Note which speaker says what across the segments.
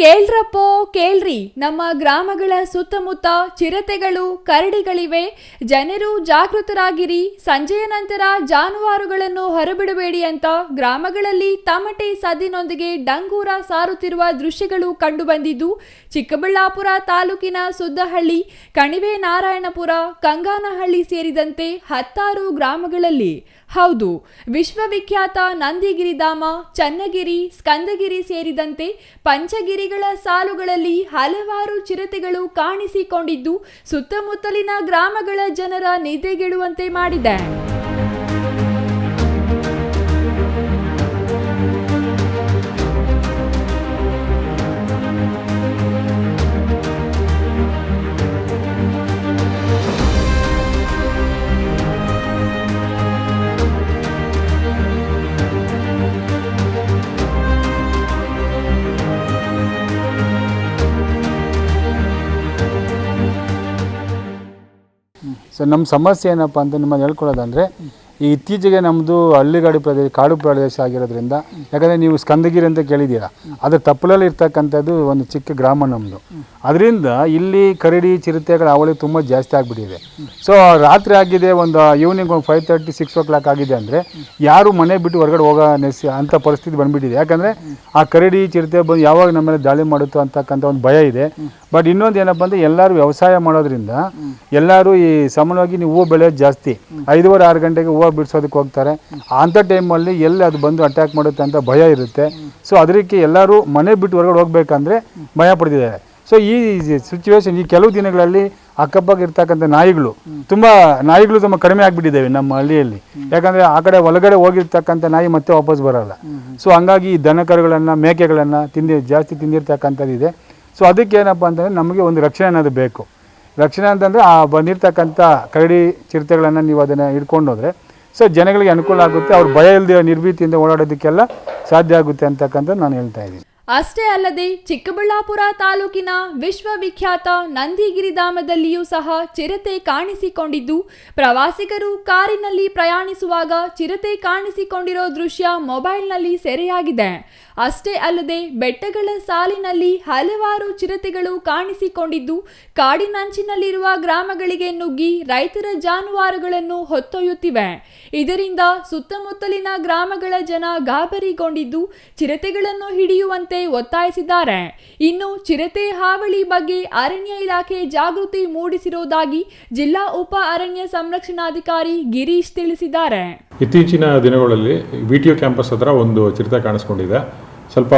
Speaker 1: ಕೇಳ್ರಪ್ಪೋ, ಕೇಳ್ರಿ. ನಮ್ಮ ಗ್ರಾಮಗಳ ಸುತ್ತಮುತ್ತ ಚಿರತೆಗಳು, ಕರಡಿಗಳಿವೆ. ಜನರು ಜಾಗೃತರಾಗಿರಿ. ಸಂಜೆಯ ನಂತರ ಜಾನುವಾರುಗಳನ್ನು ಹೊರಬಿಡಬೇಡಿ ಅಂತ ಗ್ರಾಮಗಳಲ್ಲಿ ತಮಟೆ ಸದ್ದಿನೊಂದಿಗೆ ಡಂಗೂರ ಸಾರುತ್ತಿರುವ ದೃಶ್ಯಗಳು ಕಂಡುಬಂದಿದ್ದು, ಚಿಕ್ಕಬಳ್ಳಾಪುರ ತಾಲೂಕಿನ ಸುದ್ದಹಳ್ಳಿ, ಕಣಿವೆ ನಾರಾಯಣಪುರ, ಕಂಗಾನಹಳ್ಳಿ ಸೇರಿದಂತೆ ಹತ್ತಾರು ಗ್ರಾಮಗಳಲ್ಲಿ. ಹೌದು, ವಿಶ್ವವಿಖ್ಯಾತ ನಂದಿಗಿರಿಧಾಮ ಚನ್ನಗಿರಿ, ಸ್ಕಂದಗಿರಿ ಸೇರಿದಂತೆ ಪಂಚಗಿರಿಗಳ ಸಾಲುಗಳಲ್ಲಿ ಹಲವಾರು ಚಿರತೆಗಳು ಕಾಣಿಸಿಕೊಂಡಿದ್ದು ಸುತ್ತಮುತ್ತಲಿನ ಗ್ರಾಮಗಳ ಜನರ ನಿದ್ದೆಗೆಡುವಂತೆ ಮಾಡಿದೆ.
Speaker 2: ಸೊ ನಮ್ಮ ಸಮಸ್ಯೆ ಏನಪ್ಪ ಅಂತ ನಿಮ್ಮನ್ನು ಹೇಳ್ಕೊಳ್ಳೋದಂದರೆ ಈ ಇತ್ತೀಚೆಗೆ ನಮ್ಮದು ಹಳ್ಳಿಗಾಡು ಪ್ರದೇಶ, ಕಾಡು ಪ್ರದೇಶ ಆಗಿರೋದ್ರಿಂದ, ಯಾಕಂದರೆ ನೀವು ಸ್ಕಂದಗಿರಿ ಅಂತ ಕೇಳಿದ್ದೀರಾ, ಅದರ ತಪ್ಪಲಲ್ಲಿ ಇರ್ತಕ್ಕಂಥದ್ದು ಒಂದು ಚಿಕ್ಕ ಗ್ರಾಮ ನಮ್ಮದು ಅದರಿಂದ ಇಲ್ಲಿ ಕರಡಿ, ಚಿರತೆಗಳ ಅವಳಿ ತುಂಬ ಜಾಸ್ತಿ ಆಗಿಬಿಟ್ಟಿದೆ. ಸೊ ರಾತ್ರಿ ಆಗಿದೆ, ಒಂದು ಈವ್ನಿಂಗ್ ಒಂದು five thirty six o'clock ಆಗಿದೆ ಅಂದರೆ, ಯಾರು ಮನೆ ಬಿಟ್ಟು ಹೊರಗಡೆ ಹೋಗೋ ನೆಸ್ ಅಂಥ ಪರಿಸ್ಥಿತಿ ಬಂದುಬಿಟ್ಟಿದೆ. ಯಾಕಂದರೆ, ಆ ಕರಡಿ, ಚಿರತೆ ಬಂದು ಯಾವಾಗ ನಮ್ಮ ಮೇಲೆ ದಾಳಿ ಮಾಡುತ್ತೋ ಅಂತಕ್ಕಂಥ ಒಂದು ಭಯ ಇದೆ. ಬಟ್ ಇನ್ನೊಂದು ಏನಪ್ಪ ಅಂದರೆ, ಎಲ್ಲರೂ ವ್ಯವಸಾಯ ಮಾಡೋದ್ರಿಂದ, ಎಲ್ಲರೂ ಈ ಸಾಮಾನ್ಯವಾಗಿ ನೀವು ಹೂವು ಬೆಳೆಯೋದು ಜಾಸ್ತಿ. ಐದುವರೆ, ಆರು ಗಂಟೆಗೆ ಹೂವು ಬಿಡಿಸೋದಕ್ಕೆ ಹೋಗ್ತಾರೆ. ಅಂಥ ಟೈಮಲ್ಲಿ ಎಲ್ಲಿ ಅದು ಬಂದು ಅಟ್ಯಾಕ್ ಮಾಡುತ್ತೆ ಅಂತ ಭಯ ಇರುತ್ತೆ. ಸೊ ಅದಕ್ಕೆ ಎಲ್ಲರೂ ಮನೆ ಬಿಟ್ಟು ಹೊರಗಡೆ ಹೋಗ್ಬೇಕಂದ್ರೆ ಭಯ ಪಡ್ತಿದ್ದಾರೆ. ಸೊ ಈ ಸಿಚುವೇಶನ್ ಈ ಕೆಲವು ದಿನಗಳಲ್ಲಿ ಅಕ್ಕಪಕ್ಕ ಇರ್ತಕ್ಕಂಥ ನಾಯಿಗಳು, ತುಂಬ ನಾಯಿಗಳು ತುಂಬ ಕಡಿಮೆ ಆಗಿಬಿಟ್ಟಿದ್ದೇವೆ ನಮ್ಮ ಹಳ್ಳಿಯಲ್ಲಿ. ಯಾಕಂದರೆ ಆ ಕಡೆ ಒಳಗಡೆ ಹೋಗಿರ್ತಕ್ಕಂಥ ನಾಯಿ ಮತ್ತೆ ವಾಪಸ್ ಬರಲ್ಲ. ಸೊ ಹಂಗಾಗಿ ಈ ದನಕರುಗಳನ್ನು, ಮೇಕೆಗಳನ್ನು ತಿಂದಿ, ಜಾಸ್ತಿ ತಿಂದಿರ್ತಕ್ಕಂಥದ್ದು ಇದೆ. ಸೊ ಅದಕ್ಕೆ ಏನಪ್ಪ ಅಂತಂದರೆ ನಮಗೆ ಒಂದು ರಕ್ಷಣೆ ಅನ್ನೋದು ಬೇಕು. ರಕ್ಷಣೆ ಅಂತಂದರೆ ಆ ಬಂದಿರ್ತಕ್ಕಂಥ ಕರಡಿ ಚಿರತೆಗಳನ್ನು ನೀವು ಅದನ್ನು ಹಿಡ್ಕೊಂಡೋದ್ರೆ ಸೊ ಜನಗಳಿಗೆ ಅನುಕೂಲ ಆಗುತ್ತೆ. ಅವ್ರು ಭಯ ಇಲ್ಲದೆ ನಿರ್ಭೀತಿಯಿಂದ ಓಡಾಡೋದಕ್ಕೆಲ್ಲ ಸಾಧ್ಯ ಆಗುತ್ತೆ ಅಂತಕ್ಕಂಥದ್ದು ನಾನು ಹೇಳ್ತಾ ಇದ್ದೀನಿ.
Speaker 1: ಅಷ್ಟೇ ಅಲ್ಲದೆ ಚಿಕ್ಕಬಳ್ಳಾಪುರ ತಾಲೂಕಿನ ವಿಶ್ವವಿಖ್ಯಾತ ನಂದಿಗಿರಿಧಾಮದಲ್ಲಿಯೂ ಸಹ ಚಿರತೆ ಕಾಣಿಸಿಕೊಂಡಿದ್ದು, ಪ್ರವಾಸಿಗರು ಕಾರಿನಲ್ಲಿ ಪ್ರಯಾಣಿಸುವಾಗ ಚಿರತೆ ಕಾಣಿಸಿಕೊಂಡಿರೋ ದೃಶ್ಯ ಮೊಬೈಲ್ನಲ್ಲಿ ಸೆರೆಯಾಗಿದೆ. ಅಷ್ಟೇ ಅಲ್ಲದೆ ಬೆಟ್ಟಗಳ ಸಾಲಿನಲ್ಲಿ ಹಲವಾರು ಚಿರತೆಗಳು ಕಾಣಿಸಿಕೊಂಡಿದ್ದು, ಕಾಡಿನಂಚಿನಲ್ಲಿರುವ ಗ್ರಾಮಗಳಿಗೆ ನುಗ್ಗಿ ರೈತರ ಜಾನುವಾರುಗಳನ್ನು ಹೊತ್ತೊಯ್ಯುತ್ತಿವೆ. ಇದರಿಂದ ಸುತ್ತಮುತ್ತಲಿನ ಗ್ರಾಮಗಳ ಜನ ಗಾಬರಿಗೊಂಡಿದ್ದು, ಚಿರತೆಗಳನ್ನು ಹಿಡಿಯುವಂತೆ ಒತ್ತಾಯಿಸಿದ್ದಾರೆ. ಇನ್ನು ಚಿರತೆ ಹಾವಳಿ ಬಗ್ಗೆ ಅರಣ್ಯ ಇಲಾಖೆ ಜಾಗೃತಿ ಮೂಡಿಸಿರುವುದಾಗಿ ಜಿಲ್ಲಾ ಉಪ ಅರಣ್ಯ ಸಂರಕ್ಷಣಾಧಿಕಾರಿ ಗಿರೀಶ್ ತಿಳಿಸಿದ್ದಾರೆ.
Speaker 3: ಇತ್ತೀಚಿನ ದಿನಗಳಲ್ಲಿ ವಿ ಟಿ ಯು ಕ್ಯಾಂಪಸ್ ಹತ್ರ ಒಂದು ಚಿರತೆ ಕಾಣಿಸ್ಕೊಂಡಿದೆ. ಸ್ವಲ್ಪ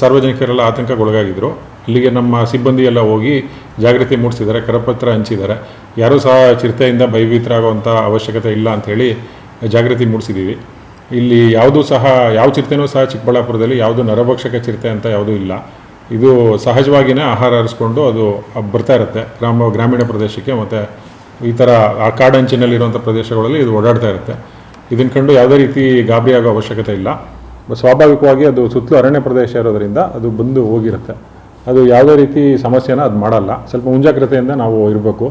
Speaker 3: ಸಾರ್ವಜನಿಕರೆಲ್ಲ ಆತಂಕಗೊಳಗಾಗಿದ್ದರು ಇಲ್ಲಿಗೆ ನಮ್ಮ ಸಿಬ್ಬಂದಿ ಎಲ್ಲ ಹೋಗಿ ಜಾಗೃತಿ ಮೂಡಿಸಿದ್ದಾರೆ, ಕರಪತ್ರ ಹಂಚಿದ್ದಾರೆ. ಯಾರೂ ಸಹ ಚಿರತೆಯಿಂದ ಭಯಭೀತರಾಗುವಂಥ ಅವಶ್ಯಕತೆ ಇಲ್ಲ ಅಂಥೇಳಿ ಜಾಗೃತಿ ಮೂಡಿಸಿದ್ದೀವಿ. ಇಲ್ಲಿ ಯಾವುದೂ ಸಹ, ಯಾವ ಚಿರತೆನೂ ಸಹ ಚಿಕ್ಕಬಳ್ಳಾಪುರದಲ್ಲಿ ಯಾವುದು ನರಭಕ್ಷಕ ಚಿರತೆ ಅಂತ ಯಾವುದೂ ಇಲ್ಲ. ಇದು ಸಹಜವಾಗಿಯೇ ಆಹಾರ ಹರಿಸ್ಕೊಂಡು ಅದು ಬರ್ತಾ ಇರುತ್ತೆ. ಗ್ರಾಮ, ಗ್ರಾಮೀಣ ಪ್ರದೇಶಕ್ಕೆ ಮತ್ತು ಈ ಥರ ಆ ಕಾಡಂಚಿನಲ್ಲಿರುವಂಥ ಪ್ರದೇಶಗಳಲ್ಲಿ ಇದು ಓಡಾಡ್ತಾ ಇರುತ್ತೆ. ಇದನ್ನು ಕಂಡು ಯಾವುದೇ ರೀತಿ ಗಾಬರಿ ಆಗೋ ಅವಶ್ಯಕತೆ ಇಲ್ಲ. ಸ್ವಾಭಾವಿಕವಾಗಿ ಅದು ಸುತ್ತಲೂ ಅರಣ್ಯ ಪ್ರದೇಶ ಇರೋದರಿಂದ ಅದು ಬಂದು ಹೋಗಿರುತ್ತೆ. ಅದು ಯಾವುದೇ ರೀತಿ ಸಮಸ್ಯೆನ ಅದು ಮಾಡಲ್ಲ. ಸ್ವಲ್ಪ ಮುಂಜಾಗ್ರತೆಯಿಂದ ನಾವು ಇರಬೇಕು.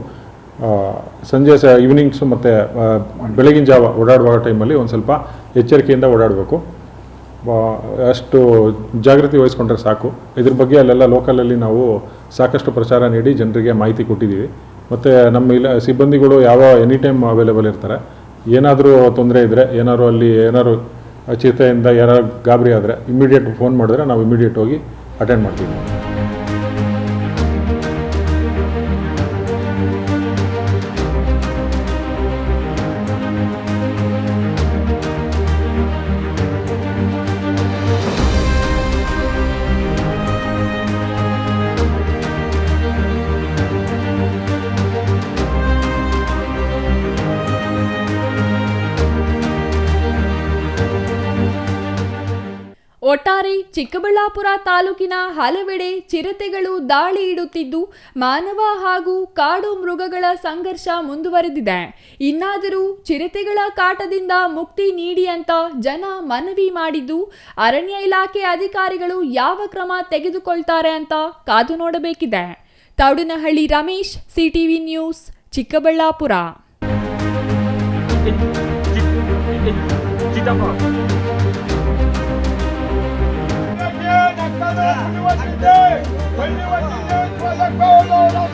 Speaker 3: ಸಂಜೆ ಸ ಈವ್ನಿಂಗ್ಸು ಮತ್ತು ಬೆಳಗಿನ ಜಾವ ಓಡಾಡುವ ಟೈಮಲ್ಲಿ ಒಂದು ಸ್ವಲ್ಪ ಎಚ್ಚರಿಕೆಯಿಂದ ಓಡಾಡಬೇಕು. ಅಷ್ಟು ಜಾಗೃತಿ ವಹಿಸ್ಕೊಂಡ್ರೆ ಸಾಕು. ಇದ್ರ ಬಗ್ಗೆ ಅಲ್ಲೆಲ್ಲ ಲೋಕಲಲ್ಲಿ ನಾವು ಸಾಕಷ್ಟು ಪ್ರಚಾರ ನೀಡಿ ಜನರಿಗೆ ಮಾಹಿತಿ ಕೊಟ್ಟಿದ್ದೀವಿ. ಮತ್ತು ನಮ್ಮ ಇಲ್ಲ ಸಿಬ್ಬಂದಿಗಳು ಯಾವ ಎನಿ ಟೈಮ್ ಅವೈಲೇಬಲ್ ಇರ್ತಾರೆ, ಏನಾದರೂ ತೊಂದರೆ ಇದ್ದರೆ ಏನಾದ್ರು ಅಲ್ಲಿ ಏನಾದ್ರು ಅಚೇತೆಯಿಂದ ಯಾರು ಗಾಬರಿ ಆದರೆ ಇಮ್ಮಿಡಿಯೇಟ್ ಫೋನ್ ಮಾಡಿದ್ರೆ ನಾವು ಇಮ್ಮಿಡಿಯೇಟ್ ಹೋಗಿ ಅಟೆಂಡ್ ಮಾಡ್ತೀವಿ.
Speaker 1: ಒಟ್ಟಾರೆ ಚಿಕ್ಕಬಳ್ಳಾಪುರ ತಾಲೂಕಿನ ಹಲವೆಡೆ ಚಿರತೆಗಳು ದಾಳಿ ಇಡುತ್ತಿದ್ದು, ಮಾನವ ಹಾಗೂ ಕಾಡು ಮೃಗಗಳ ಸಂಘರ್ಷ ಮುಂದುವರೆದಿದೆ. ಇನ್ನಾದರೂ ಚಿರತೆಗಳ ಕಾಟದಿಂದ ಮುಕ್ತಿ ನೀಡಿ ಅಂತ ಜನ ಮನವಿ ಮಾಡಿದ್ದು, ಅರಣ್ಯ ಇಲಾಖೆ ಅಧಿಕಾರಿಗಳು ಯಾವ ಕ್ರಮ ತೆಗೆದುಕೊಳ್ತಾರೆ ಅಂತ ಕಾದು ನೋಡಬೇಕಿದೆ. Thoudanahalli Ramesh, CTV news, Chikkaballapur.
Speaker 4: Feliz Navidad, feliz Navidad, feliz Navidad,